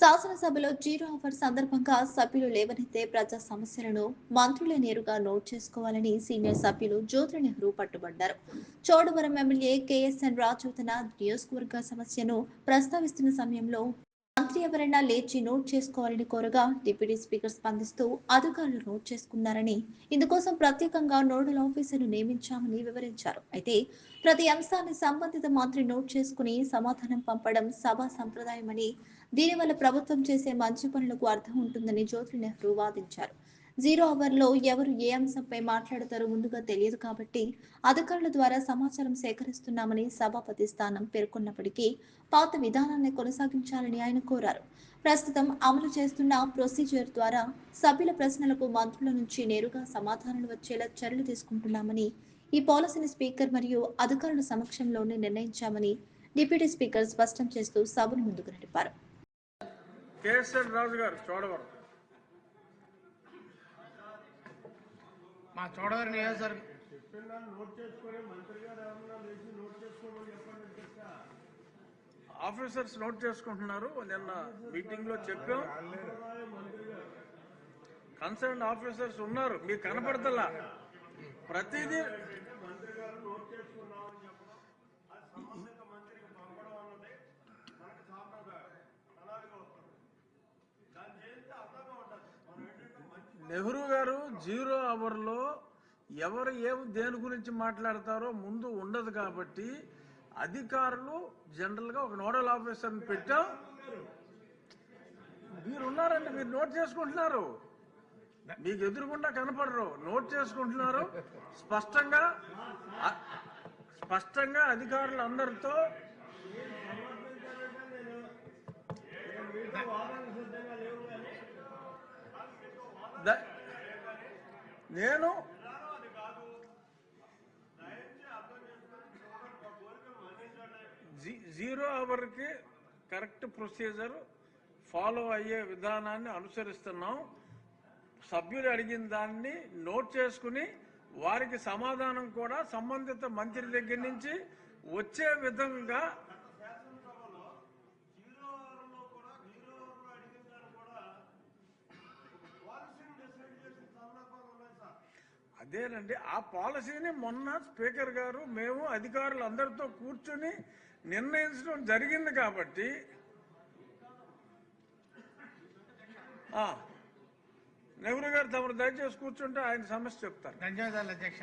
శాసనసభలో zero hour సందర్భంగా సభ్యులు లేవనెత్తే ప్రజా సమస్యలను మంత్రులే నేరుగా నోట్ చేసుకోవాలని సీనియర్ సభ్యులు జ్యోతి నెహ్రూ పట్టుబడ్డారు. చోడవరం ఎమ్మెల్యే కేఎస్ఎన్ రాజు తన నియోజకవర్గ సమస్యను ప్రస్తావిస్తున్న సమయంలో మంత్రి ఎవరైనా లేచి నోట్ చేసుకోవాలని కోరగా డిప్యూటీ స్పీకర్ స్పందిస్తూ అధికారులు నోట్ చేసుకున్నారని ఇందుకోసం ప్రత్యేకంగా నోడల్ ఆఫీసర్ను నియమించామని వివరించారు. అయితే ప్రతి అంశాన్ని సంబంధిత మంత్రి నోట్ చేసుకుని సమాధానం పంపడం సభా సంప్రదాయమని దీనివల్ల ప్రభుత్వం చేసే మంచి పనులకు అర్థం ఉంటుందని జ్యోతి నెహ్రూ వాదించారు. జీరో అవర్లో ఎవరు ఏ అంశంపై మాట్లాడతారో ముందుగా తెలియదు కాబట్టి అధికారుల ద్వారా సమాచారం సేకరిస్తున్నామని సభాపతి స్థానం పేర్కొన్నప్పటికీ పాత విధానాన్ని కొనసాగించాలని ఆయన కోరారు. ప్రస్తుతం అమలు చేస్తున్న ప్రొసీజర్ ద్వారా సభ్యుల ప్రశ్నలకు మంత్రుల నుంచి నేరుగా సమాధానాలు వచ్చేలా చర్యలు తీసుకుంటున్నామని ఈ పాలసీని స్పీకర్ మరియు అధికారుల సమక్షంలోనే నిర్ణయించామని డిప్యూటీ స్పీకర్ స్పష్టం చేస్తూ సభను ముందుకు నడిపారు. కేఎస్ఎన్ రాజు గారు చూడవరం మా చోడవరం నియోజకవర్గం ఆఫీసర్స్ నోట్ చేసుకుంటున్నారు. నిన్న మీటింగ్లో చెప్పాం. కన్సర్న్ ఆఫీసర్స్ ఉన్నారు. మీకు కనపడతలా? ప్రతిదీ నెహ్రూ గారు జీరో అవర్లో ఎవరు ఏం దేని గురించి మాట్లాడతారో ముందు ఉండదు కాబట్టి అధికారులు జనరల్గా ఒక నోడల్ ఆఫీసర్ని పెట్టాం. మీరున్నారండి మీరు నోట్ చేసుకుంటున్నారు. మీకు ఎదురుకుండా కనపడరు నోట్ చేసుకుంటున్నారు. స్పష్టంగా స్పష్టంగా అధికారులు అందరితో నేను జీ- జీరో అవర్కి కరెక్ట్ ప్రొసీజర్ ఫాలో అయ్యే విధానాన్ని అనుసరిస్తున్నాం. సభ్యులు అడిగిన దాన్ని నోట్ చేసుకుని వారికి సమాధానం కూడా సంబంధిత మంత్రి దగ్గర నుంచి వచ్చే విధంగా అదేనండి ఆ పాలసీని మొన్న స్పీకర్ గారు మేము అధికారులు అందరితో కూర్చుని నిర్ణయించడం జరిగింది కాబట్టి నెహ్రూ గారు తమరు దయచేసి కూర్చుంటే ఆయన సమస్య చెప్తారు. ధన్యవాదాలు అధ్యక్ష.